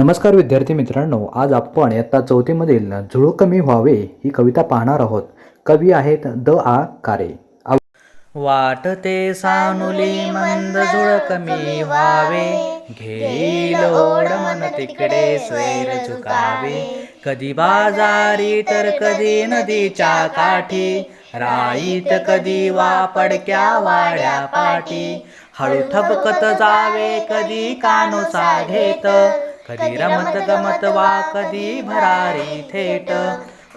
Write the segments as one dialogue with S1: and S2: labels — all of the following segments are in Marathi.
S1: नमस्कार विद्यार्थी मित्रांनो आज आपण इयत्ता चौथीमधील झुळू कमी व्हावे ही कविता पाहणार आहोत. कवी आहेत द आ कारे. वाटते सानुली मंद झुळ कमी व्हावे. घेईल ओढ मन तिकडे स्वैर झुकावे. कधी बाजारी तर कधी नदीच्या काठी. राईत कधी वा पडक्या वाड्या पाठी. हळू ठबकत जावे कधी कानोसा घेत. कधी रमत गमत वा कधी भरारी थेट.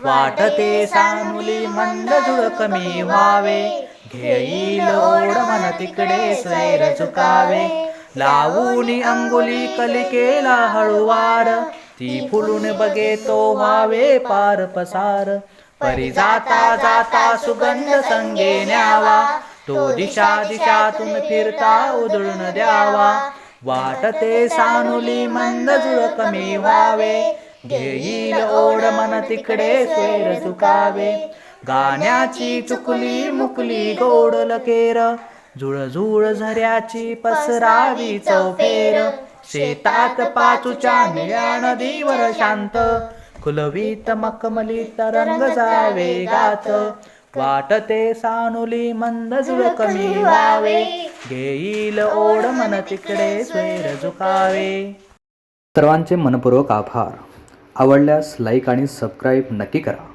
S1: वाटते सानुली मंद जुळ कमी व्हावे. घेईल ओढ मन तिकडे सैर झुकावे. लावून अंगुली कलिकेला हळुवार. ती फुलून बघे तो व्हावे पार पसार. परी जाता जाता सुगंध संगे न्यावा. तो दिशा दिशातून फिरता उधळून द्यावा. वाटते सानुली मंद झुळ कमी व्हावे घेईल ओढ मन तिकडे फेर चुकावे गाण्याची चुकली मुकली गोड लकेर. झुळझुळ झऱ्याची पसरावी चौफेर. शेतात पाचूच्या निळ्या नदीवर शांत. खुलवीत मकमली तरंग जावे गात. वाटते सानुली मंद जुळ कमी व्हावे घेईल ओढ मन तिकडे स्वैर झुकावे. सर्वांचे मनपूर्वक आभार. आवडल्यास लाईक आणि सबस्क्राईब नक्की करा.